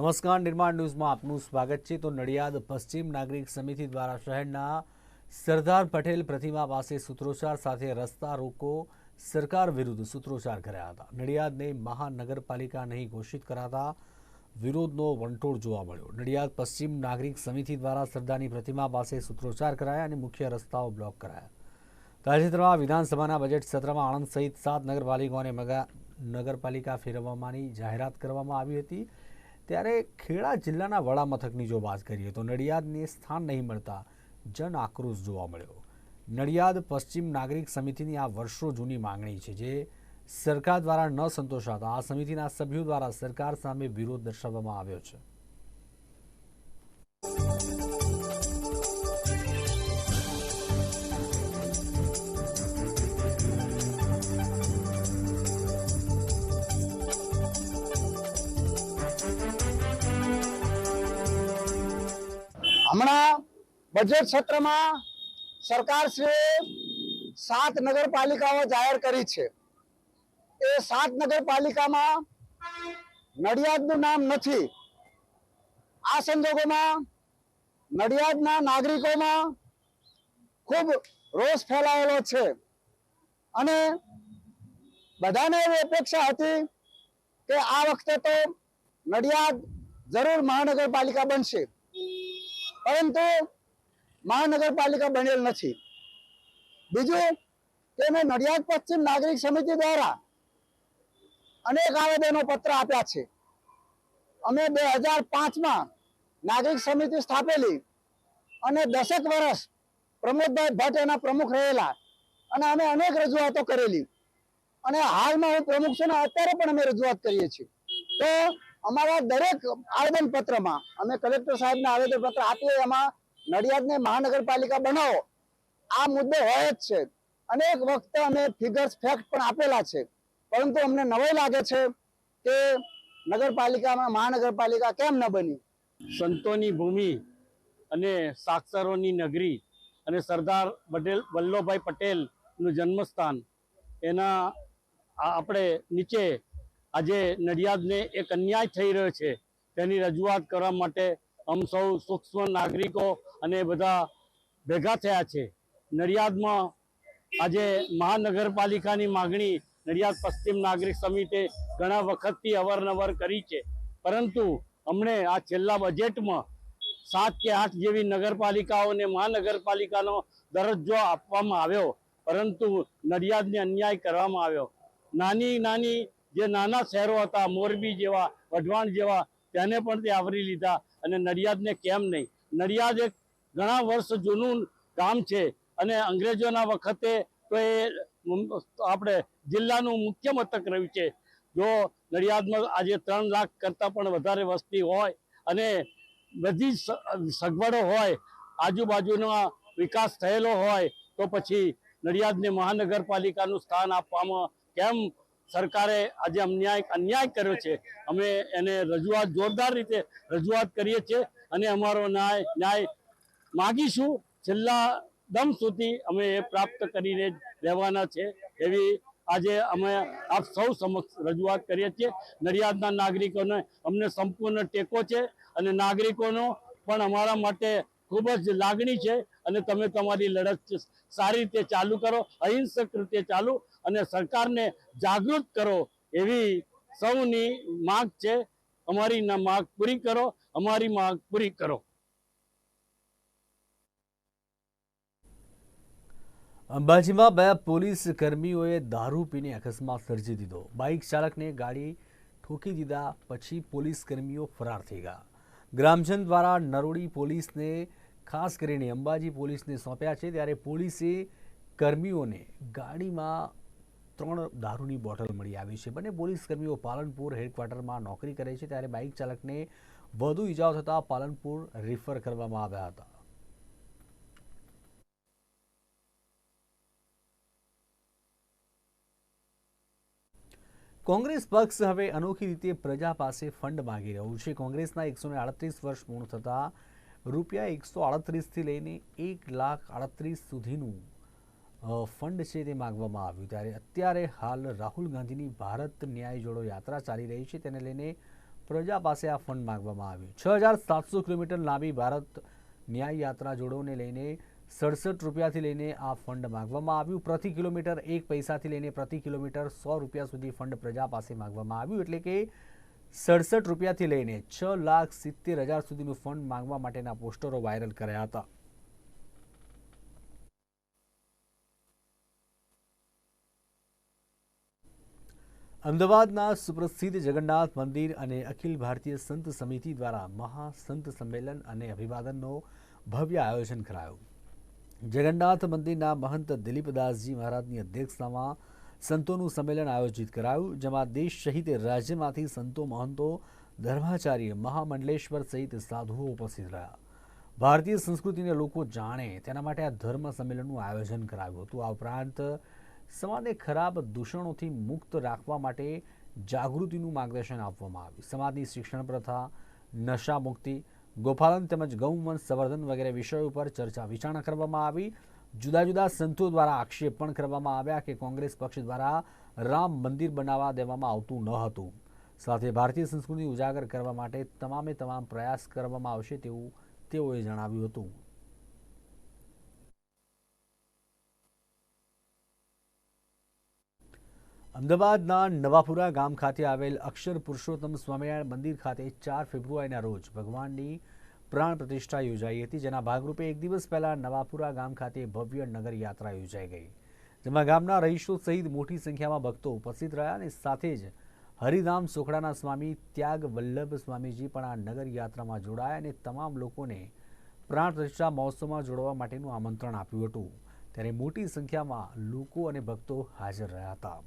નમસ્કાર, નિર્માણ ન્યૂઝમાં આપનું સ્વાગત છે. તો નડિયાદ પશ્ચિમ નાગરિક સમિતિ દ્વારા શહેરના સરદાર પટેલ પ્રતિમા પાસે સૂત્રોચ્ચાર સાથે રસ્તા રોકો સરકાર વિરુદ્ધ સૂત્રોચ્ચાર કર્યા હતા. નડિયાદને મહાનગરપાલિકા નહીં ઘોષિત કરાતા વિરોધનો વંટોળ જોવા મળ્યો. નડિયાદ પશ્ચિમ નાગરિક સમિતિ દ્વારા સરદારની પ્રતિમા પાસે સૂત્રોચ્ચાર કરાયા અને મુખ્ય રસ્તાઓ બ્લોક કરાયા. તાજેતરમાં વિધાનસભાના બજેટ સત્રમાં આણંદ સહિત સાત નગરપાલિકાઓને નગરપાલિકા ફેરવવાની જાહેરાત કરવામાં આવી હતી. ત્યારે ખેડા જિલ્લાના વડા મથકની જો વાત કરીએ તો નડિયાદને સ્થાન નહીં મળતા જન આક્રોશ જોવા મળ્યો. નડિયાદ પશ્ચિમ નાગરિક સમિતિની આ વર્ષો જૂની માંગણી છે જે સરકાર દ્વારા ન સંતોષાતા આ સમિતિના સભ્યો દ્વારા સરકાર સામે વિરોધ દર્શાવવામાં આવ્યો છે. બજેટ સત્રમાં સરકારશ્રીએ સાત નગરપાલિકાઓ જાહેર કરી છે. એ સાત નગરપાલિકામાં નડિયાદનું નામ નથી. આ સંજોગોમાં નડિયાદના નાગરિકોમાં ખૂબ રોષ ફેલાયેલો છે. અને બધાને એવી અપેક્ષા હતી કે આ વખતે તો નડિયાદ જરૂર મહાનગરપાલિકા બનશે. પરંતુ મહાનગરપાલિકા બનેલ નથી. બીજું કે મેં નડિયાદ પશ્ચિમ નાગરિક સમિતિ દ્વારા અનેક આવેદનો પત્ર આપ્યા છે. અમે બે હજાર પાંચમાં નાગરિક સમિતિ સ્થાપેલી અને દસેક વર્ષ પ્રમોદભાઈ ભટ્ટ એના પ્રમુખ રહેલા અને અમે અનેક રજૂઆતો કરેલી. અને હાલમાં હું પ્રમુખ છું અત્યારે પણ અમે રજૂઆત કરીએ છીએ. તો અમારા દરેક આવેદન પત્રમાં અમે કલેક્ટર સાહેબને આવેદન પત્ર આપીએ, એમાં નડિયાદને મહાનગરપાલિકા બનાવો. આ મુદ્દો હોય જ છે. અનેક વખતે અમે ફિગર્સ ફેક્ટ પણ આપેલા છે. પરંતુ અમને નવાઈ લાગે છે કે નગરપાલિકામાં મહાનગરપાલિકા કેમ ન બની? સંતોની ભૂમિ અને સાક્ષરોની નગરી અને સરદાર પટેલ, વલ્લભભાઈ પટેલનું જન્મસ્થાન, એના આપણે નીચે આજે નડિયાદને એક અન્યાય થઈ રહ્યો છે. તેની રજૂઆત કરવા માટે અમ સૌ સૂક્ષ્મ નાગરિકો અને બધા ભેગા થયા છે. નડિયાદમાં આજે મહાનગરપાલિકાની માગણી નડિયાદ પશ્ચિમ નાગરિક સમિતે ઘણા વખતથી અવારનવાર કરી છે. પરંતુ હમણે આ છેલ્લા બજેટમાં સાત કે આઠ જેવી નગરપાલિકાઓને મહાનગરપાલિકાનો દરજ્જો આપવામાં આવ્યો. પરંતુ નડિયાદને અન્યાય કરવામાં આવ્યો. નાની નાની જે નાના શહેરો હતા, મોરબી જેવા, વઢવાણ જેવા, તેને પણ તે આવરી લીધા અને નડિયાદને કેમ નહીં? નડિયાદ એક ઘણા વર્ષ જૂનું ગામ છે અને અંગ્રેજોના વખતે તો એ આપણે જિલ્લાનું મુખ્ય મથક રહ્યું છે. જો નડિયાદમાં આજે ત્રણ લાખ કરતાં પણ વધારે વસ્તી હોય અને બધી સગવડો હોય, આજુબાજુનો વિકાસ થયેલો હોય, તો પછી નડિયાદને મહાનગરપાલિકાનું સ્થાન આપવામાં કેમ સરકારે આજે અન્યાય અન્યાય કર્યો છે? અમે એને રજૂઆત જોરદાર રીતે રજૂઆત કરીએ છીએ અને અમારો ન્યાય ન્યાય માગીશું છેલ્લા દમ સુધી અમે એ પ્રાપ્ત કરીને રહેવાના છે. એવી આજે અમે આપ સૌ સમક્ષ રજૂઆત કરીએ છીએ. નડિયાદના નાગરિકોને અમને સંપૂર્ણ ટેકો છે અને નાગરિકોનો પણ અમારા માટે ખૂબ જ લાગણી છે અને તમે તમારી લડત સારી રીતે ચાલુ કરો, અહિંસક રીતે ચાલુ અને સરકારને જાગૃત કરો એવી સૌની માગ છે. અમારી માગ પૂરી કરો, અમારી માગ પૂરી કરો. અંબાજીમાં બે પોલીસ કર્મીઓએ દારૂ પીને અકસ્માત સર્જી દીધો. બાઇક ચાલકને ગાડી ઠોકી દીધા પછી પોલીસ કર્મીઓ ફરાર થઈ ગયા. ગ્રામજન દ્વારા નરોડી પોલીસને, ખાસ કરીને અંબાજી પોલીસને સોંપ્યા છે ત્યારે પોલીસે કર્મીઓને ગાડીમાં ત્રણ દારૂની બોટલ મળી આવી છે. બંને પોલીસ કર્મીઓ પાલનપુર હેડક્વાર્ટરમાં નોકરી કરે છે ત્યારે બાઇક ચાલકને વધુ ઇજાઓ થતાં પાલનપુર રિફર કરવામાં આવ્યા હતા. કોંગ્રેસ પક્ષ હવે અનોખી રીતે પ્રજા પાસે ફંડ માંગી રહ્યું છે. કોંગ્રેસના એકસો વર્ષ પૂર્ણ થતા રૂપિયા એકસો આડત્રીસથી લઈને એક લાખ આડત્રીસ સુધીનું ફંડ છે તે માંગવામાં આવ્યું. ત્યારે અત્યારે હાલ રાહુલ ગાંધીની ભારત ન્યાય જોડો યાત્રા ચાલી રહી છે. તેને લઈને પ્રજા પાસે આ ફંડ માંગવામાં આવ્યું. છ કિલોમીટર લાંબી ભારત ન્યાય યાત્રા જોડોને લઈને સડસઠ રૂપિયાથી લઈને આ ફંડ માગવામાં આવ્યું. પ્રતિ કિલોમીટર એક પૈસાથી લઈને પ્રતિ કિલોમીટર સો રૂપિયા સુધી ફંડ પ્રજા પાસે માગવામાં આવ્યું. એટલે કે સડસઠ રૂપિયાથી લઈને છ લાખ સિત્તેર હજાર સુધીનું ફંડ માંગવા માટેના પોસ્ટરો વાયરલ કર્યા હતા. અમદાવાદના સુપ્રસિદ્ધ જગન્નાથ મંદિર અને અખિલ ભારતીય સંત સમિતિ દ્વારા મહાસંત સંમેલન અને અભિવાદનનો ભવ્ય આયોજન કરાયું. જગન્નાથ મંદિરના મહંત દિલીપદાસજી મહારાજની અધ્યક્ષતામાં સંતોનું સંમેલન આયોજિત કરાયું, જેમાં દેશ સહિત રાજ્યમાંથી સંતો, મહંતો, ધર્માચાર્ય, મહામંડલેશ્વર સહિત સાધુઓ ઉપસ્થિત રહ્યા. ભારતીય સંસ્કૃતિને લોકો જાણે તેના માટે આ ધર્મ સંમેલનનું આયોજન કરાયું હતું. આ ઉપરાંત સમાજને ખરાબ દૂષણોથી મુક્ત રાખવા માટે જાગૃતિનું માર્ગદર્શન આપવામાં આવ્યું. સમાજની શિક્ષણ પ્રથા નશા મુક્તિ ગોપાલન તેમજ ગૌવંશ સંવર્ધન વગેરે વિષયો ઉપર ચર્ચા વિચારણા કરવામાં આવી. જુદા જુદા સંતો દ્વારા આક્ષેપ પણ કરવામાં આવ્યા કે કોંગ્રેસ પક્ષ દ્વારા રામ મંદિર બનાવવા દેવામાં આવતું ન હતું. સાથે ભારતીય સંસ્કૃતિ ઉજાગર કરવા માટે તમામે તમામ પ્રયાસ કરવામાં આવશે તેવું તેઓએ જણાવ્યું હતું. અમદાવાદના નવાપુરા ગામ ખાતે આવેલ અક્ષર પુરુષોત્તમ સ્વામિનારાયણ મંદિર ખાતે ચાર ફેબ્રુઆરીના રોજ ભગવાનની પ્રાણ પ્રતિષ્ઠા યોજાઈ હતી, જેના ભાગરૂપે એક દિવસ પહેલા નવાપુરા ગામ ખાતે ભવ્ય નગર યાત્રા યોજાઈ ગઈ. જેમાં ગામના રહીશો સહિત મોટી સંખ્યામાં ભક્તો ઉપસ્થિત રહ્યા અને સાથે જ હરિધામ સોખડાના સ્વામી ત્યાગ વલ્લભ સ્વામીજી પણ આ નગર યાત્રામાં જોડાયા અને તમામ લોકોને પ્રાણ પ્રતિષ્ઠા મહોત્સવમાં જોડવા માટેનું આમંત્રણ આપ્યું હતું. ત્યારે મોટી સંખ્યામાં લોકો અને ભક્તો હાજર રહ્યા હતા.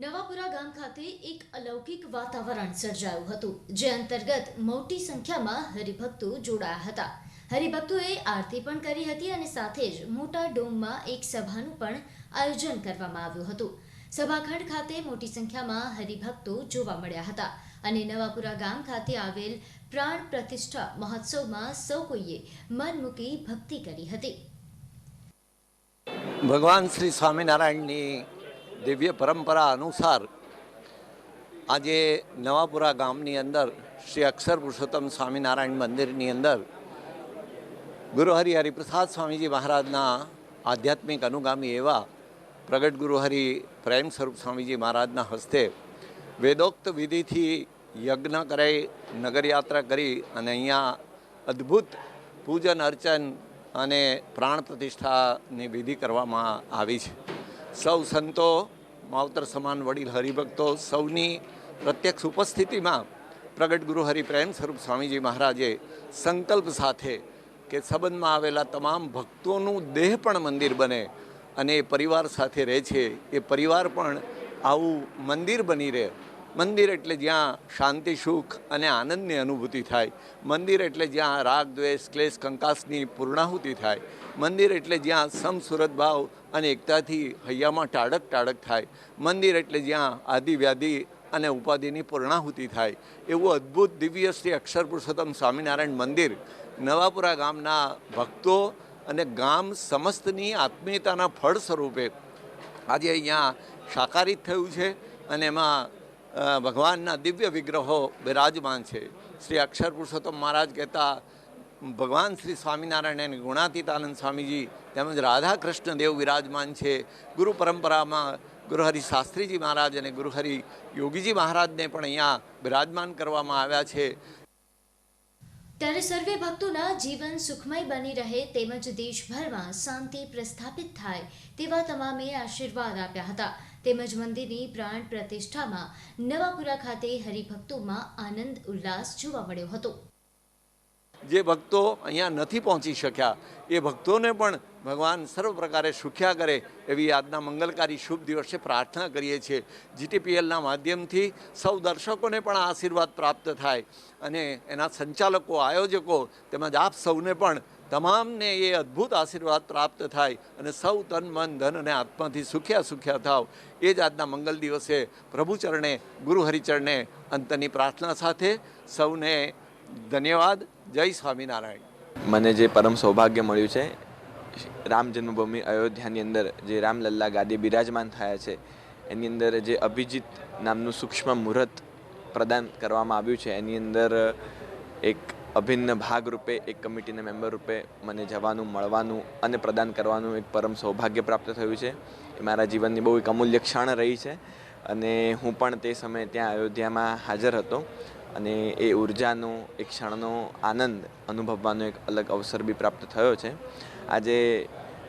નવાપુરા ગામ ખાતે એક અલૌકિક વાતાવરણ સર્જાયું હતું, જે અંતર્ગત મોટી સંખ્યામાં હરિભક્તો જોડાયા હતા. હરિભક્તોએ આરતી પણ કરી હતી અને સાથે જ મોટા ડોમમાં એક સભાનું પણ આયોજન કરવામાં આવ્યું હતું. સભાખંડ ખાતે મોટી સંખ્યામાં હરિભક્તો જોવા મળ્યા હતા અને નવાપુરા ગામ ખાતે આવેલ પ્રાણ પ્રતિષ્ઠા મહોત્સવમાં સૌ કોઈએ મન મૂકી ભક્તિ કરી હતી. ભગવાન શ્રી સ્વામિનારાયણની દિવ્ય પરંપરા અનુસાર આજે નવાપુરા ગામની અંદર શ્રી અક્ષર પુરુષોત્તમ સ્વામિનારાયણ મંદિરની અંદર ગુરુહરિ હરિપ્રસાદ સ્વામીજી મહારાજના આધ્યાત્મિક અનુગામી એવા પ્રગટ ગુરુહરિ પ્રેમ સ્વરૂપ સ્વામીજી મહારાજના હસ્તે વેદોક્ત વિધિથી યજ્ઞ કરાઈ, નગરયાત્રા કરી અને અહીંયા અદ્ભુત પૂજન અર્ચન અને પ્રાણ પ્રતિષ્ઠાની વિધિ કરવામાં આવી છે. સૌ સંતો, માવતર સમાન વડીલ હરિભક્તો, સૌની પ્રત્યક્ષ ઉપસ્થિતિમાં પ્રગટ ગુરુ હરિ પ્રેમ સ્વરૂપ સ્વામીજી મહારાજે સંકલ્પ સાથે કે સંબંધમાં આવેલા તમામ ભક્તોનું દેહ પણ મંદિર બને અને એ પરિવાર સાથે રહે છે. એ પરિવાર પણ આવું મંદિર બની રહે. મંદિર એટલે જ્યાં શાંતિ, સુખ અને આનંદની અનુભૂતિ થાય. મંદિર એટલે જ્યાં રાગ, દ્વેષ, ક્લેશ, કંકાસની પૂર્ણાહુતિ થાય. મંદિર એટલે જ્યાં સમસુરત ભાવ અને એકતાથી હૈયામાં ટાળક ટાળક થાય. મંદિર એટલે જ્યાં આદિવ્યાધિ અને ઉપાધિની પૂર્ણાહુતિ થાય. એવું અદ્ભુત દિવ્ય શ્રી અક્ષર પુરુષોત્તમ સ્વામિનારાયણ મંદિર નવાપુરા ગામના ભક્તો અને ગામ સમસ્તની આત્મીયતાના ફળ સ્વરૂપે આજે અહીંયા સાકારિત થયું છે અને એમાં ભગવાનના દિવ્ય વિગ્રહો બિરાજમાન છે. શ્રી અક્ષર પુરુષોત્તમ મહારાજ કહેતા ભગવાન શ્રી સ્વામિનારાયણ અને ગુણાતીતાનંદ સ્વામીજી તેમજ રાધા કૃષ્ણ દેવ વિરાજમાન છે. ગુરુ પરંપરામાં ગુરુહરિ શાસ્ત્રીજી મહારાજ અને ગુરુહરિ યોગીજી મહારાજને પણ અહીંયા બિરાજમાન કરવામાં આવ્યા છે. ત્યારે સર્વે ભક્તોના જીવન સુખમય બની રહે તેમજ દેશભરમાં શાંતિ પ્રસ્થાપિત થાય તેવા તમામે આશીર્વાદ આપ્યા હતા. તેમજ મંદિરની પ્રાણ પ્રતિષ્ઠામાં નવાપુરા ખાતે હરિભક્તોમાં આનંદ ઉલ્લાસ જોવા મળ્યો હતો. જે ભક્તો અહીંયા નથી પહોંચી શક્યા, એ ભક્તોને પણ ભગવાન સર્વ પ્રકારે સુખ્યા કરે એવી આજના મંગલકારી શુભ દિવસે પ્રાર્થના કરીએ છીએ. જીટીપીએલના માધ્યમથી સૌ દર્શકોને પણ આશીર્વાદ પ્રાપ્ત થાય અને એના સંચાલકો, આયોજકો તેમજ આપ સૌને પણ તમામને એ અદ્ભુત આશીર્વાદ પ્રાપ્ત થાય અને સૌ તન, મન, ધન અને આત્માથી સુખ્યા સુખ્યા થાવ. એ જ આજના મંગલ દિવસે પ્રભુચરણે ગુરુ હરિચરણે અંતની પ્રાર્થના સાથે સૌને ધન્યવાદ. જય સ્વામિનારાયણ. મને જે પરમ સૌભાગ્ય મળ્યું છે, રામ જન્મભૂમિ અયોધ્યાની અંદર જે રામલલ્લા ગાદી બિરાજમાન થયા છે, એની અંદર જે અભિજીત નામનું સૂક્ષ્મ મુહૂર્ત પ્રદાન કરવામાં આવ્યું છે, એની અંદર એક અભિન્ન ભાગ રૂપે, એક કમિટીના મેમ્બર રૂપે મને જવાનું, મળવાનું અને પ્રદાન કરવાનું એક પરમ સૌભાગ્ય પ્રાપ્ત થયું છે. એ મારા જીવનની બહુ એક અમૂલ્ય ક્ષણ રહી છે અને હું પણ તે સમયે ત્યાં અયોધ્યામાં હાજર હતો. અને એ ઉર્જાનો, એ ક્ષણનો આનંદ અનુભવવાનો એક અલગ અવસર બી પ્રાપ્ત થયો છે. આજે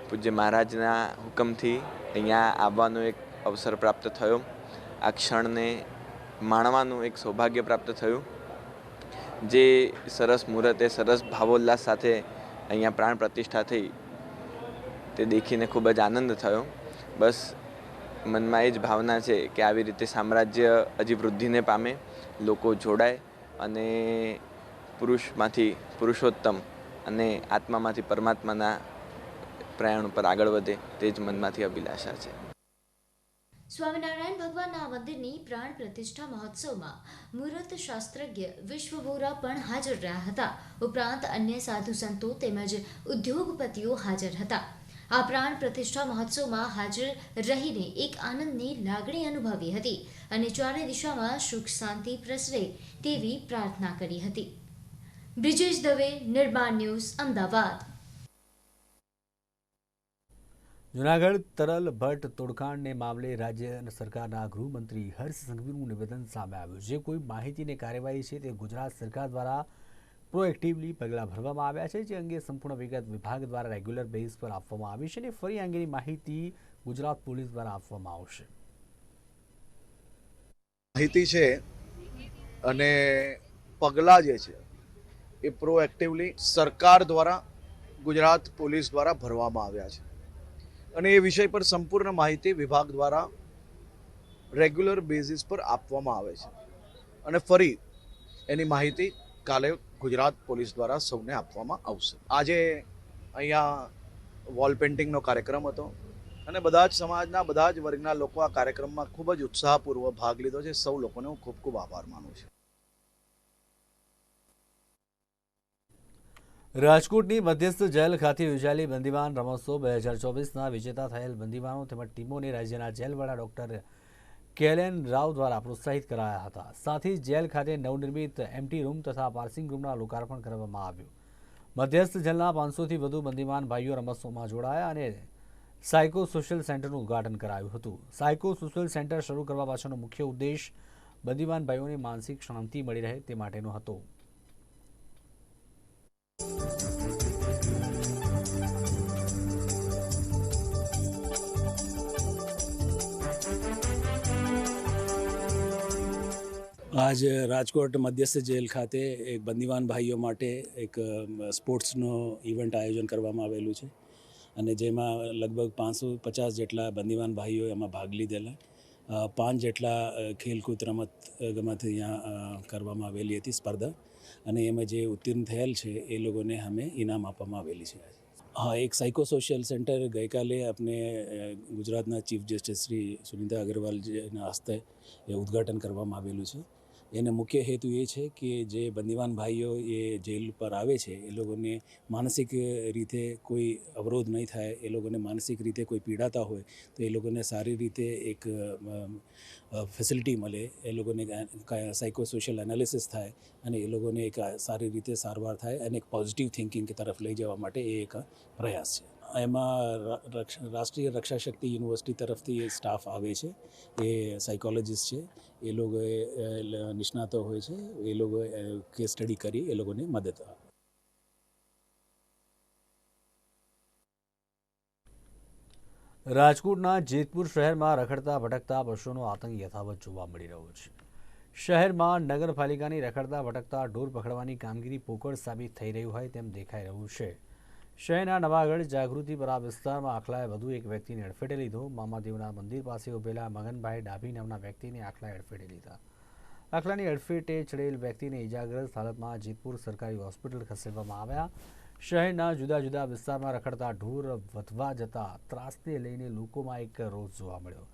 પૂજ્ય મહારાજના હુકમથી અહીંયા આવવાનો એક અવસર પ્રાપ્ત થયો. આ ક્ષણને માણવાનું એક સૌભાગ્ય પ્રાપ્ત થયું. જે સરસ મુહૂર્તે, સરસ ભાવોલ્લાસ સાથે અહીંયા પ્રાણ પ્રતિષ્ઠા થઈ, તે દેખીને ખૂબ જ આનંદ થયો. બસ મનમાં એ જ ભાવના છે કે આવી રીતે સામ્રાજ્ય હજી વૃદ્ધિને પામે લોકો જોડાય અને પુરુષમાંથી પુરુષોત્તમ અને આત્મામાંથી પરમાત્માના પ્રયાણ ઉપર આગળ વધે તે જ મનમાંથી અભિલાષા છે. સ્વામિનારાયણ ભગવાનના મંદિરની પ્રાણ પ્રતિષ્ઠા મહોત્સવમાં મુહૂર્ત શાસ્ત્રજ્ઞ વિશ્વભોરા પણ હાજર રહ્યા હતા. ઉપરાંત અન્ય સાધુ સંતો તેમજ ઉદ્યોગપતિઓ હાજર હતા. આ પ્રાણ પ્રતિષ્ઠા મહોત્સવમાં હાજર રહીને એક આનંદની લાગણી અનુભવી હતી અને ચારે દિશામાં સુખ શાંતિ પ્રસરે તેવી પ્રાર્થના કરી હતી. બ્રિજેશ દવે, નિર્માણ ન્યૂઝ, અમદાવાદ. જુનાગઢ તરલ ભટ્ટ તોડખાણને મામલે રાજ્ય અને સરકારના ગૃહમંત્રી હર્ષ સંઘવીનું નિવેદન સામે આવ્યું. જે કોઈ માહિતીની કાર્યવાહી છે તે ગુજરાત સરકાર દ્વારા પ્રોએક્ટિવલી પગલાં ભરવામાં આવ્યા છે, જે અંગે સંપૂર્ણ વિગત વિભાગ દ્વારા રેગ્યુલર બેઝ પર આપવામાં આવી છે અને ફરી અંગેની માહિતી ગુજરાત પોલીસ દ્વારા આપવામાં આવશે. માહિતી છે અને પગલાં જે છે એ પ્રોએક્ટિવલી સરકાર દ્વારા, ગુજરાત પોલીસ દ્વારા ભરવામાં આવ્યા છે. અને એ વિષય પર સંપૂર્ણ માહિતી વિભાગ દ્વારા રેગ્યુલર બેઝિસ પર આપવામાં આવે છે. અને ફરી એની માહિતી કાલે ગુજરાત પોલીસ દ્વારા સૌને આપવામાં આવશે. આજે અહીંયા વોલ પેઇન્ટિંગનો કાર્યક્રમ હતો અને બધા જ સમાજના, બધા જ વર્ગના લોકો આ કાર્યક્રમમાં ખૂબ જ ઉત્સાહપૂર્વક ભાગ લીધો છે. સૌ લોકોને હું ખૂબ ખૂબ આભાર માનું છું. રાજકોટની મધ્યસ્થ જેલ ખાતે યોજાયેલી બંદીવાન રમોત્સવ બે હજાર ચોવીસના વિજેતા થયેલ બંદીવાનો તેમજ ટીમોને રાજ્યના જેલવાળા ડોક્ટર કેલેન રાવ દ્વારા પ્રોત્સાહિત કરાયા હતા. સાથે જેલ ખાતે નવનિર્મિત એમટી રૂમ તથા પાર્સિંગ રૂમના લોકાર્પણ કરવામાં આવ્યું. મધ્યસ્થ જેલના પાંચસોથી વધુ બંદીમાન ભાઈઓ રમતોમાં જોડાયા અને સાયકો સોશિયલ સેન્ટરનું ઉદ્ઘાટન કરાયું હતું. સાયકો સોશિયલ સેન્ટર શરૂ કરવા પાછળનો મુખ્ય ઉદ્દેશ બંદીમાન ભાઈઓને માનસિક શાંતિ મળી રહે તે માટેનો હતો. આજ રાજકોટ મધ્યસ્થ જેલ ખાતે એક બંદીવાન ભાઈઓ માટે એક સ્પોર્ટ્સનો ઇવેન્ટ આયોજન કરવામાં આવેલું છે. અને જેમાં લગભગ પાંચસો પચાસ જેટલા બંદીવાન ભાઈઓ એમાં ભાગ લીધેલા. પાંચ જેટલા ખેલકૂદ રમત ગમત અહીંયા કરવામાં આવેલી હતી સ્પર્ધા. અને એમાં જે ઉત્તીર્ણ થયેલ છે એ લોકોને અમે ઇનામ આપવામાં આવેલી છે. હા, એક સાયકોસોશિયલ સેન્ટર ગઈકાલે આપણે ગુજરાતના ચીફ જસ્ટિસ શ્રી સુનિતા અગ્રવાલજીના હસ્તે એ ઉદ્ઘાટન કરવામાં આવેલું છે. એનો મુખ્ય હેતુ એ છે કે જે બંદીવાન ભાઈઓ એ જેલ પર આવે છે, એ લોકોને માનસિક રીતે કોઈ અવરોધ નહીં થાય, એ લોકોને માનસિક રીતે કોઈ પીડાતા હોય, તો એ લોકોને સારી રીતે એક ફેસિલિટી મળે, એ લોકોને સાયકોસોશિયલ એનાલિસિસ થાય અને એ લોકોને એક સારી રીતે સારવાર થાય અને એક પોઝિટિવ થિંકિંગ તરફ લઈ જવા માટે એ એક પ્રયાસ છે. એમાં રાષ્ટ્રીય રક્ષા શક્તિ યુનિવર્સિટી તરફથી સ્ટાફ આવે છે. એ સાયકોલોજીસ્ટ છે. એ લોકોએ નિષ્ણાતો હોય છે. એ લોકોએ કેસ સ્ટડી કરી, એ લોકોને મદદ આપે. રાજકોટના જેતપુર શહેરમાં રખડતા ભટકતા પશુઓનો આતંક યથાવત જોવા મળી રહ્યો છે. શહેરમાં નગરપાલિકાની રખડતા ભટકતા ઢોર પકડવાની કામગીરી પોકળ સાબિત થઈ રહ્યું હોય તેમ દેખાઈ રહ્યું છે. શહેરના નવાગઢ જાગૃતિપરા વિસ્તારમાં આખલાએ વધુ એક વ્યક્તિને અડફેટે લીધો. મામાદેવના મંદિર પાસે ઉભેલા મગનભાઈ ડાભી નામના વ્યક્તિને આખલાએ અડફેટે લીધા. આખલાની અડફેટે ચડેલ વ્યક્તિને ઇજાગ્રસ્ત હાલતમાં જેતપુર સરકારી હોસ્પિટલ ખસેડવામાં આવ્યા. શહેરના જુદા જુદા વિસ્તારમાં રખડતા ઢોર વધવા જતા ત્રાસને લઈને લોકોમાં એક રોષ જોવા મળ્યો.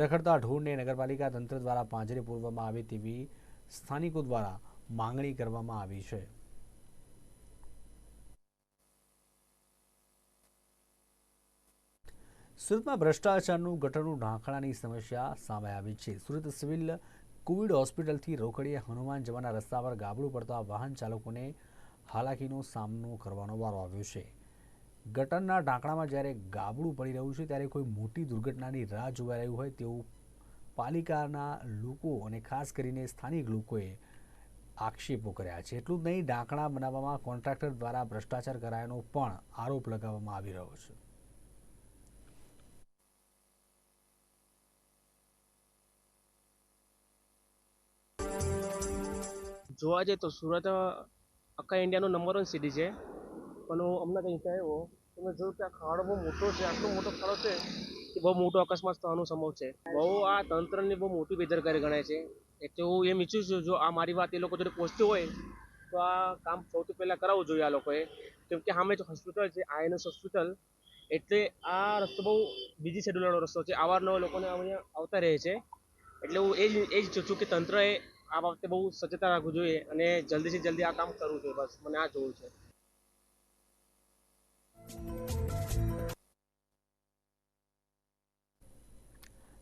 રખડતા ઢોરને નગરપાલિકા તંત્ર દ્વારા પાંજરે પૂરવામાં આવે તેવી સ્થાનિકો દ્વારા માંગણી કરવામાં આવી છે. સુરતમાં ભ્રષ્ટાચારનું ગટરનું ઢાંકણાની સમસ્યા સામે આવી છે. સુરત સિવિલ કોવિડ હોસ્પિટલથી રોકડીએ હનુમાન જવાના રસ્તા પર ગાબડું પડતા વાહન ચાલકોને હાલાકીનો સામનો કરવાનો વારો આવ્યો છે. ગટરના ઢાંકણામાં જ્યારે ગાબડું પડી રહ્યું છે, ત્યારે કોઈ મોટી દુર્ઘટનાની રાહ જોવાઈ રહ્યું હોય તેવું પાલિકાના લોકો અને ખાસ કરીને સ્થાનિક લોકોએ આક્ષેપો કર્યા છે. એટલું જ નહીં, ઢાંકણા બનાવવામાં કોન્ટ્રાક્ટર દ્વારા ભ્રષ્ટાચાર કરાયાનો પણ આરોપ લગાવવામાં આવી રહ્યો છે. જોવા જઈએ તો સુરત આખા ઇન્ડિયાનો નંબર વન સિટી છે. પણ હું હમણાં કંઈક આવ્યો તો મેં જોયું કે આ ખાડો બહુ મોટો છે, આટલો મોટો ખાડો છે કે બહુ મોટો અકસ્માત થવાનું સંભવ છે. બહુ આ તંત્રની બહુ મોટી બેદરકારી ગણાય છે. એટલે હું એમ ઈચ્છું છું, જો આ મારી વાત એ લોકો જોડે પહોંચતી હોય, તો આ કામ સૌથી પહેલાં કરાવવું જોઈએ આ લોકોએ. કેમ કે સામે હોસ્પિટલ છે આઈએનએસ હોસ્પિટલ એટલે આ રસ્તો બહુ બીજી શેડ્યુલવાળો રસ્તો છે. અવારનવાર લોકોને અહીંયા આવતા રહે છે. એટલે હું એ જ એ જ છું કે તંત્રએ આ બાબતે બહુ સજ્જતા રાખવું જોઈએ અને જલ્દીથી જલ્દી આ કામ કરવું જોઈએ. બસ, મને આ જોવું છે.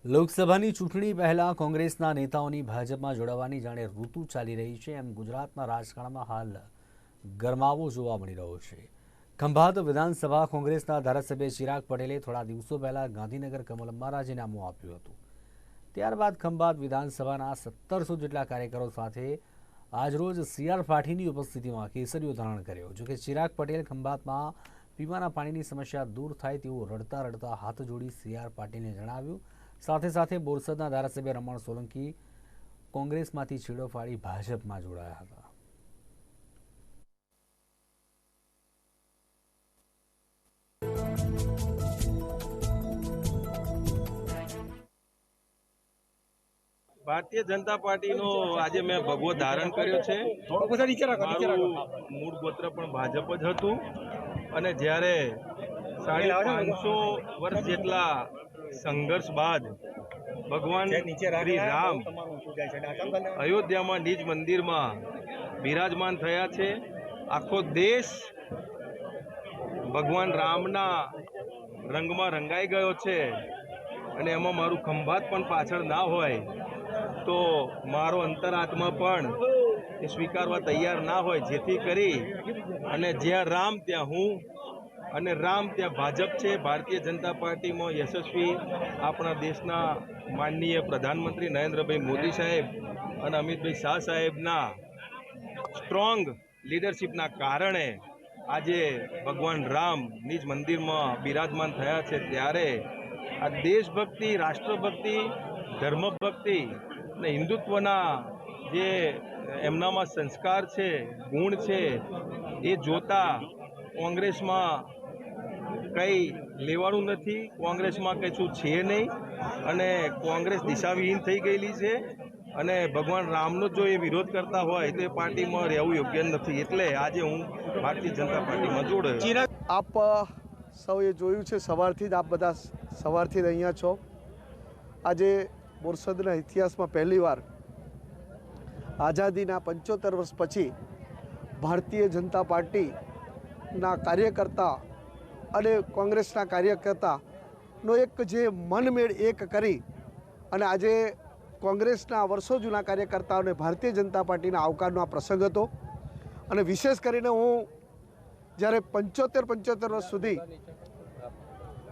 લોકસભાની ચૂંટણી પહેલા કોંગ્રેસના નેતાઓની ભાજપમાં જોડાવાની જાણે ઋતુ ચાલી રહી છે. એમ ગુજરાતના રાજકારણમાં હાલ ગરમાવો જોવા મળી રહ્યો છે. ખંભાત વિધાનસભા કોંગ્રેસના ધારાસભ્ય ચિરાગ પટેલે થોડા દિવસો પહેલા ગાંધીનગર કમલમમાં રાજીનામું આપ્યું હતું. ત્યારબાદ ખંભાત વિધાનસભાના સત્તરસો જેટલા કાર્યકરો સાથે આજરોજ સીઆર આર ઉપસ્થિતિમાં કેસરીઓ ધારણ કર્યો. જોકે ચિરાગ પટેલ ખંભાતમાં પીવાના પાણીની સમસ્યા દૂર થાય તેવું રડતા રડતા હાથ જોડી સીઆર પાટીલને જણાવ્યું. સાથે સાથે બોરસદના ધારાસભ્ય રમણ સોલંકી કોંગ્રેસમાંથી છેડો ફાડી ભાજપમાં જોડાયા હતા. ભારતીય જનતા પાર્ટીનો આજે મેં ભગવો ધારણ કર્યો છે. મૂળ ગોત્ર પણ ભાજપ જ હતું. અને જ્યારે સાડી પાંચસો વર્ષ જેટલા સંઘર્ષ બાદ ભગવાન શ્રી રામ અયોધ્યામાં નિજ મંદિરમાં બિરાજમાન થયા છે. આખો દેશ ભગવાન રામના રંગમાં રંગાઈ ગયો છે. અને એમાં મારું ખંભાત પણ પાછળ ના હોય. તો મારો અંતરાત્મા પણ એ સ્વીકારવા તૈયાર ના હોય, જેથી કરી અને જ્યાં રામ ત્યાં હું અને રામ ત્યાં ભાજપ છે, ભારતીય જનતા પાર્ટીમાં યશસ્વી આપણા દેશના માનનીય પ્રધાનમંત્રી નરેન્દ્રભાઈ મોદી સાહેબ અને અમિતભાઈ શાહ સાહેબના સ્ટ્રોંગ લીડરશિપના કારણે આજે ભગવાન રામ નિજ મંદિરમાં બિરાજમાન થયા છે. ત્યારે આ દેશભક્તિ, રાષ્ટ્રભક્તિ, ધર્મભક્તિ અને હિન્દુત્વના જે એમનામાં સંસ્કાર છે ગુણ છે એ જોતા કોંગ્રેસમાં કંઈ લેવાનું નથી. કોંગ્રેસમાં કશું છે નહીં. અને કોંગ્રેસ દિશાવિહીન થઈ ગયેલી છે. અને ભગવાન રામનો જો એ વિરોધ કરતા હોય તો એ પાર્ટીમાં રહેવું યોગ્ય નથી. એટલે આજે હું ભારતીય જનતા પાર્ટીમાં જોડાયો. આપ સૌએ જોયું છે સવારથી જ આપ બધા સવારથી જ અહીંયા છો. આજે બોરસદના ઇતિહાસમાં પહેલીવાર આઝાદીના પંચોતેર વર્ષ પછી ભારતીય જનતા પાર્ટીના કાર્યકર્તા અને કોંગ્રેસના કાર્યકર્તાનો એક જે મનમેળ એક કરી અને આજે કોંગ્રેસના વર્ષો જૂના કાર્યકર્તાઓને ભારતીય જનતા પાર્ટીના આવકારનો આ પ્રસંગ હતો. અને વિશેષ કરીને હું જ્યારે પંચોતેર પંચોતેર વર્ષ સુધી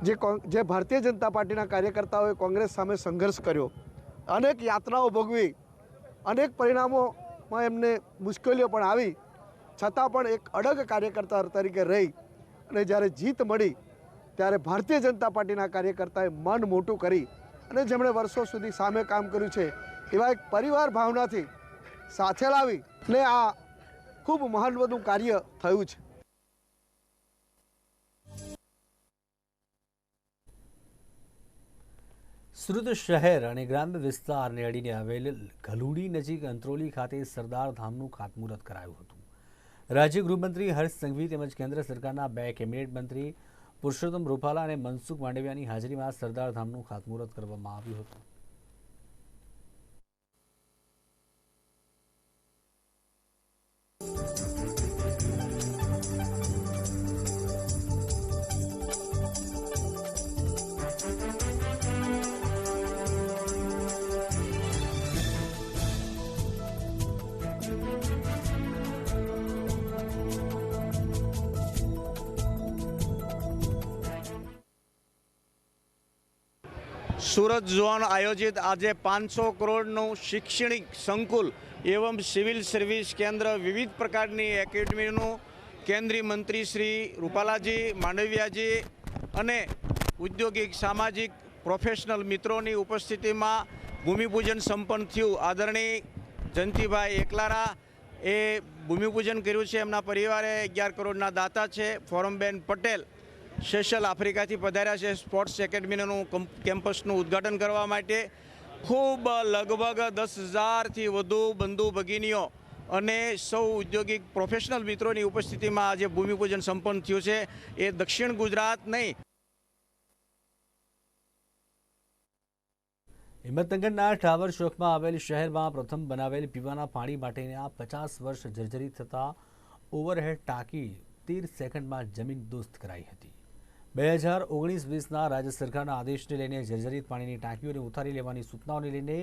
જે જે ભારતીય જનતા પાર્ટીના કાર્યકર્તાઓએ કોંગ્રેસ સામે સંઘર્ષ કર્યો. અનેક યાત્રાઓ ભોગવી, અનેક પરિણામોમાં એમને મુશ્કેલીઓ પણ આવી, છતાં પણ એક અડગ કાર્યકર્તા તરીકે રહી અને જ્યારે જીત મળી, ત્યારે ભારતીય જનતા પાર્ટીના કાર્યકર્તાએ મન મોટું કરી અને જેમણે વર્ષો સુધી સામે કામ કર્યું છે, એવા એક પરિવાર ભાવનાથી સાથે લાવી ને આ ખૂબ મહત્વનું કાર્ય થયું છે. સુરત શહેર અને ગ્રામ્ય વિસ્તારને અડીને આવેલ ઘલુડી નજીક અંત્રોલી ખાતે સરદાર ધામનું ખાતમુહૂર્ત કરાયું હતું. રાજ્ય ગૃહમંત્રી હર્ષ સંઘવી તેમજ કેન્દ્ર સરકારના બે કેબિનેટ મંત્રી પુરુષોત્તમ રૂપાલા અને મનસુખ માંડવિયાની હાજરીમાં સરદાર ધામનું ખાતમુહૂર્ત કરવામાં આવ્યું હતું. સુરત ઝોન આયોજિત આજે પાંચસો કરોડનું શૈક્ષણિક સંકુલ એવમ સિવિલ સર્વિસ કેન્દ્ર વિવિધ પ્રકારની એકેડમીનું કેન્દ્રીય મંત્રી શ્રી રૂપાલાજી માંડવિયાજી અને ઉદ્યોગિક સામાજિક પ્રોફેશનલ મિત્રોની ઉપસ્થિતિમાં ભૂમિપૂજન સંપન્ન થયું. આદરણીય જયંતિભાઈ એકલારા એ ભૂમિપૂજન કર્યું છે. એમના પરિવારે અગિયાર કરોડના દાતા છે. ફોરમબેન પટેલ સેશલ આફ્રિકાથી પધાર્યા છે સ્પોર્ટ્સ એકેડમીનું કમ- કેમ્પસનું ઉદ્ઘાટન કરવા માટે. ખૂબ લગભગ દસ હજારથી વધુ બંધુ ભગીનીઓ અને સૌ ઔદ્યોગિક પ્રોફેશનલ મિત્રોની ઉપસ્થિતિમાં આજે ભૂમિપૂજન સંપન્ન થયું છે. એ દક્ષિણ ગુજરાત નહીં. હિંમતનગરના ટાવર ચોકમાં આવેલ શહેરમાં પ્રથમ બનાવેલ પીવાના પાણી માટેના પચાસ વર્ષ જર્જરિત થતાં ઓવરહેડ ટાંકી તેર સેકન્ડમાં જમીન દોસ્ત કરાઈ હતી. બે હજાર ઓગણીસ વીસના રાજ્ય સરકારના આદેશને લઈને જર્જરિત પાણીની ટાંકીઓને ઉતારી લેવાની સૂચનાઓને લઈને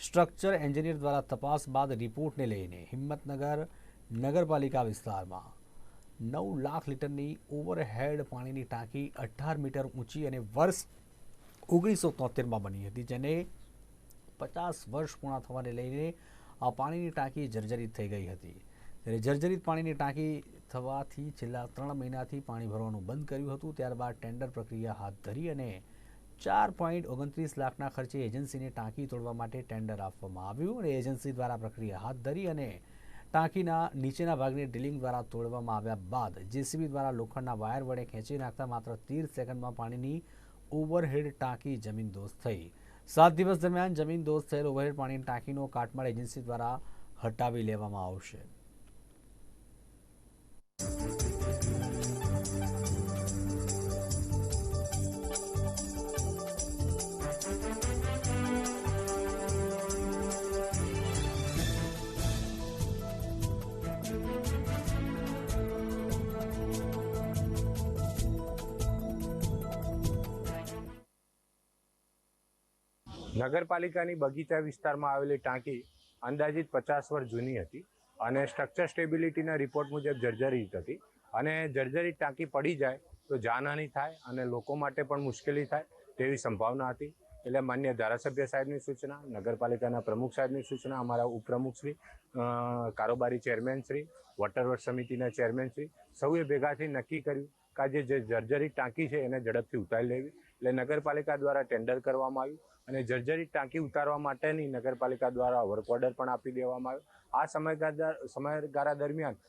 સ્ટ્રક્ચર એન્જિનિયર દ્વારા તપાસ બાદ રિપોર્ટને લઈને હિંમતનગર નગરપાલિકા વિસ્તારમાં નવ લાખ લીટરની ઓવરહેડ પાણીની ટાંકી અઢાર મીટર ઊંચી અને વર્ષ ઓગણીસો તોતેરમાં બની હતી, જેને પચાસ વર્ષ પૂર્ણ થવાને લઈને આ પાણીની ટાંકી જર્જરિત થઈ ગઈ હતી. ત્યારે જર્જરિત પાણીની ટાંકી થવાથી છેલ્લા ત્રણ મહિનાથી પાણી ભરવાનું બંધ કર્યું હતું. ત્યારબાદ ટેન્ડર પ્રક્રિયા હાથ ધરી અને ચાર પોઈન્ટ ઓગણત્રીસ લાખના ખર્ચે એજન્સીને ટાંકી તોડવા માટે ટેન્ડર આપવામાં આવ્યું અને એજન્સી દ્વારા પ્રક્રિયા હાથ ધરી અને ટાંકીના નીચેના ભાગને ડ્રિલિંગ દ્વારા તોડવામાં આવ્યા બાદ જેસીબી દ્વારા લોખંડના વાયર વડે ખેંચી નાખતા માત્ર તેર સેકન્ડમાં પાણીની ઓવરહેડ ટાંકી જમીન દોસ્ત થઈ. સાત દિવસ દરમિયાન જમીન દોસ્ત થયેલ ઓવરહેડ પાણીની ટાંકીનો કાટમાળ એજન્સી દ્વારા હટાવી લેવામાં આવશે. નગરપાલિકાની બગીચા વિસ્તારમાં આવેલી ટાંકી અંદાજિત પચાસ વર્ષ જૂની હતી અને સ્ટ્રક્ચર સ્ટેબિલિટીના રિપોર્ટ મુજબ જર્જરિત હતી. અને જર્જરિત ટાંકી પડી જાય તો જાનહાનિ થાય અને લોકો માટે પણ મુશ્કેલી થાય તેવી સંભાવના હતી. એટલે માન્ય ધારાસભ્ય સાહેબની સૂચના, નગરપાલિકાના પ્રમુખ સાહેબની સૂચના, અમારા ઉપપ્રમુખ શ્રી કારોબારી ચેરમેન શ્રી વોટરવર્ક સમિતિના ચેરમેન શ્રી, સૌએ ભેગાથી નક્કી કર્યું કે જે જર્જરિત ટાંકી છે એને ઝડપથી ઉતારી લેવી. એટલે નગરપાલિકા દ્વારા ટેન્ડર કરવામાં આવ્યું અને જર્જરિત ટાંકી ઉતારવા માટેની નગરપાલિકા દ્વારા વર્ક ઓર્ડર પણ આપી દેવામાં આવ્યો. આ સમયગાળા સમયગાળા દરમિયાન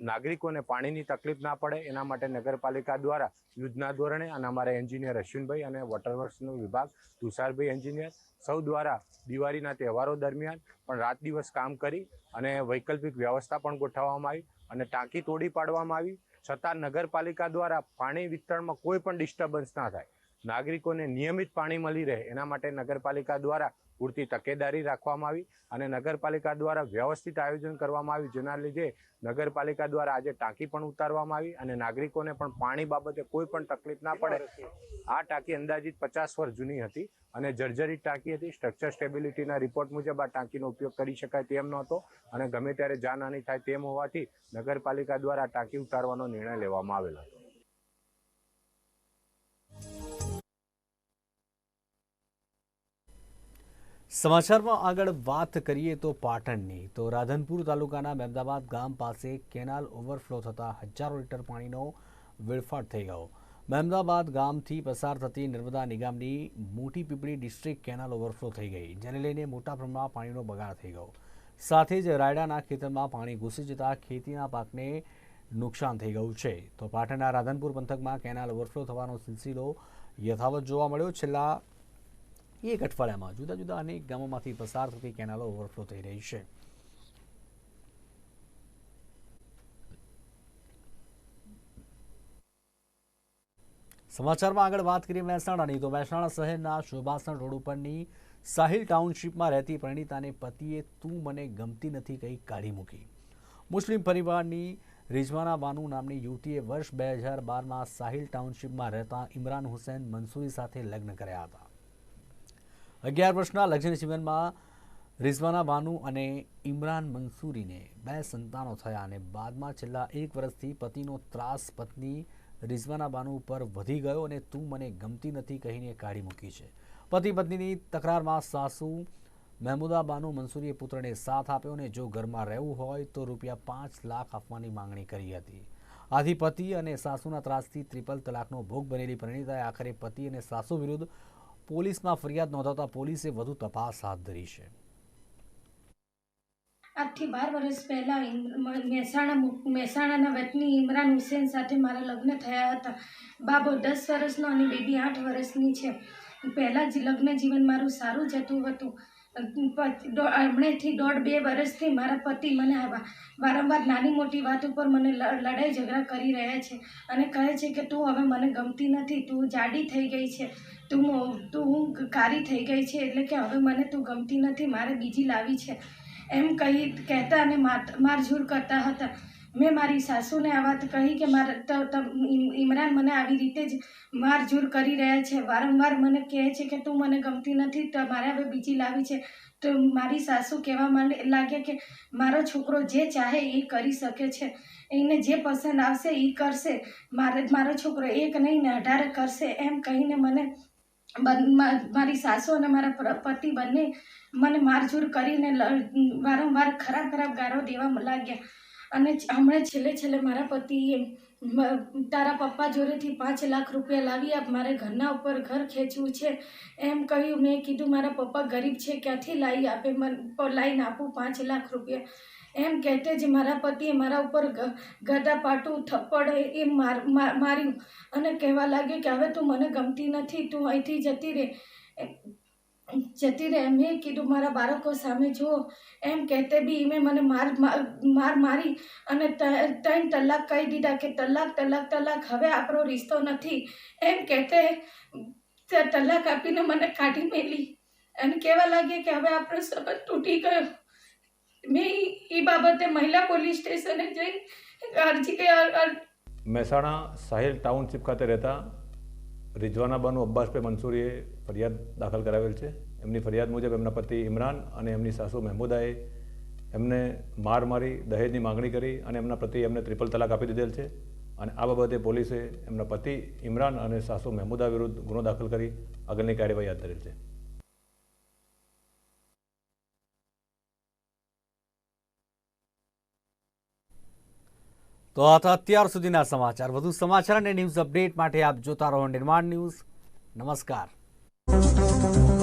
નાગરિકોને પાણીની તકલીફ ના પડે એના માટે નગરપાલિકા દ્વારા યુદ્ધના ધોરણે અને અમારા એન્જિનિયર અશ્વિનભાઈ અને વોટરવર્ક્સનો વિભાગ, તુષારભાઈ એન્જિનિયર, સૌ દ્વારા દિવાળીના તહેવારો દરમિયાન પણ રાત દિવસ કામ કરી અને વૈકલ્પિક વ્યવસ્થા પણ ગોઠવવામાં આવી અને ટાંકી તોડી પાડવામાં આવી. છતાં નગરપાલિકા દ્વારા પાણી વિતરણમાં કોઈ પણ ડિસ્ટર્બન્સ ના થાય. નાગરિકોને નિયમિત પાણી મળી રહે. એના માટે નગરપાલિકા દ્વારા પૂરતી તકેદારી રાખવામાં આવી અને નગરપાલિકા દ્વારા વ્યવસ્થિત આયોજન કરવામાં આવ્યું, જેના લીધે નગરપાલિકા દ્વારા આજે ટાંકી પણ ઉતારવામાં આવી અને નાગરિકોને પણ પાણી બાબતે કોઈ પણ તકલીફ ના પડે. આ ટાંકી અંદાજિત પચાસ વર્ષ જૂની હતી અને જર્જરિત ટાંકી હતી. સ્ટ્રક્ચર સ્ટેબિલિટીના રિપોર્ટ મુજબ આ ટાંકીનો ઉપયોગ કરી શકાય તેમ નહોતો અને ગમે ત્યારે જાનહાની થાય તેમ હોવાથી નગરપાલિકા દ્વારા ટાંકી ઉતારવાનો નિર્ણય લેવામાં આવેલો હતો. સમાચારમાં આગળ વાત કરીએ તો પાટણની. તો રાધનપુર તાલુકાના મહેમદાબાદ ગામ પાસે કેનાલ ઓવરફ્લો થતાં હજારો લીટર પાણીનો વેડફાટ થઈ ગયો. મહેમદાબાદ ગામથી પસાર થતી નર્મદા નિગમની મોટી પીપળી ડિસ્ટ્રિક્ટ કેનાલ ઓવરફ્લો થઈ ગઈ, જેને લઈને મોટા પ્રમાણમાં પાણીનો બગાડ થઈ ગયો. સાથે જ રાયડાના ખેતરમાં પાણી ઘૂસી જતા ખેતીના પાકને નુકસાન થઈ ગયું છે. તો પાટણના રાધનપુર પંથકમાં કેનાલ ઓવરફ્લો થવાનો સિલસિલો યથાવત જોવા મળ્યો. છેલ્લા એક અઠવાડિયામાં જુદા જુદા અનેક ગામોમાંથી પસાર થતી કેનાલો ઓવરફ્લો થઈ રહી છે. સમાચારમાં આગળ વાત કરીએ મહેસાણાની. તો મહેસાણા શહેરના શોભાસણ રોડ ઉપરની સાહિલ ટાઉનશીપમાં રહેતી પ્રણીતાને પતિએ તું મને ગમતી નથી કહી કાઢી મૂકી. મુસ્લિમ પરિવારની રિઝવાના બાનુ નામની યુવતીએ વર્ષ બે હજાર બારમાં સાહિલ ટાઉનશીપમાં રહેતા ઇમરાન હુસૈન મંસૂરી સાથે લગ્ન કર્યા હતા. અગિયાર વર્ષના લગ્ન જીવનમાં રિઝવાના બાનુ અને ઇમરાન મંસૂરીને બે સંતાનો થયા અને બાદમાં છેલ્લા એક વર્ષથી પતિનો ત્રાસ પત્ની રિઝવાના બાનુ ઉપર વધી ગયો અને તું મને ગમતી નથી કહીને કાઢી મૂકી છે. પતિ પત્નીની તકરારમાં સાસુ મહેમુદા બાનુ મંસૂરીએ પુત્રને સાથ આપ્યો અને જો ઘરમાં રહેવું હોય તો રૂપિયા પાંચ લાખ આપવાની માંગણી કરી હતી. આથી પતિ અને સાસુના ત્રાસથી ત્રિપલ તલાકનો ભોગ બનેલી પરિણીતાએ આખરે પતિ અને સાસુ વિરુદ્ધ પોલીસમાં ફરિયાદ નોંધાતા પોલીસે વધુ તપાસ હાથ ધરી છે. આજથી બાર વર્ષ પહેલાં મહેસાણા મહેસાણાના વતની ઇમરાન હુસેન સાથે મારા લગ્ન થયા હતા. બાબો દસ વર્ષનો અને બેબી આઠ વર્ષની છે. પહેલાં જ લગ્ન જીવન મારું સારું જતું હતું. હમણાંથી દોઢ બે વર્ષથી મારા પતિ મને આવા- વારંવાર નાની મોટી વાત ઉપર મને લડાઈ ઝઘડા કરી રહ્યા છે અને કહે છે કે તું હવે મને ગમતી નથી, તું જાડી થઈ ગઈ છે, તું તું કારી થઈ ગઈ છે એટલે કે હવે મને તું ગમતી નથી, મારે બીજી લાવી છે. એમ કહી કહેતા અને માર- મારઝૂર કરતા હતા. મેં મારી સાસુને આ વાત કહી કે મારે ઇમરાન મને આવી રીતે જ મારઝૂર કરી રહ્યા છે. વારંવાર મને કહે છે કે તું મને ગમતી નથી, તો, મારે હવે બીજી લાવી છે. તો મારી સાસુ કહેવા માંડે, લાગે કે મારો છોકરો જે ચાહે એ કરી શકે છે. એને જે પસંદ આવશે એ કરશે. મારે, મારો છોકરો એક નહીં, ને અઢાર કરશે. એમ કહીને મને મારી સાસુ અને મારા પતિ બંને મને મારઝૂર કરીને વારંવાર ખરાબ ખરાબ ગારો દેવા લાગ્યા. અને હમણાં છેલ્લે છેલ્લે મારા પતિએ તારા પપ્પા જોડેથી પાંચ લાખ રૂપિયા લાવી આપ, મારે ઘરના ઉપર ઘર ખેંચવું છે. એમ કહ્યું, મેં કીધું, મારા પપ્પા ગરીબ છે, ક્યાંથી લાવી આપે, મને લાવીને આપું પાંચ લાખ રૂપિયા. એમ કહેતે જ મારા પતિએ મારા ઉપર ગધા પાટું, થપ્પડ એ માર- માર્યું. અને કહેવા લાગ્યું કે, હવે તું મને ગમતી નથી, તું અહીંથી જતી રહે જતી રહે મેં કીધું, મારા બાળકો સામે જુઓ. એમ કહેતે બી મેં મને માર માર માર અને ત્રણ તલાક કહી દીધા કે, તલાક તલાક તલાક, હવે આપણો રિશ્તો નથી. એમ કહેતે તલાક આપીને મને કાઢી મેલી. અને કહેવા લાગી કે, હવે આપણો સંબંધ તૂટી ગયો. મેં એ બાબતે મહિલા પોલીસ સ્ટેશને જઈ અરજી કે મહેસાણા સાહિલ ટાઉનશીપ ખાતે રહેતા રિઝવાના બાનુ અબ્બાસભાઈ મંસૂરીએ ફરિયાદ દાખલ કરાવેલ છે. એમની ફરિયાદ મુજબ એમના પતિ ઇમરાન અને એમની સાસુ મહેમૂદાએ એમને માર મારી દહેજની માંગણી કરી અને એમના પતિ એમને ત્રિપલ તલાક આપી દીધેલ છે. અને આ બાબતે પોલીસે એમના પતિ ઇમરાન અને સાસુ મહેમૂદા વિરુદ્ધ ગુનો દાખલ કરી આગળની કાર્યવાહી હાથ ધરેલ છે. તો આ તો અત્યાર સુધીના સમાચાર. વધુ સમાચાર અને ન્યૂઝ અપડેટ માટે આપ જોતા રહો નિર્માણ ન્યૂઝ. નમસ્કાર. Thank you.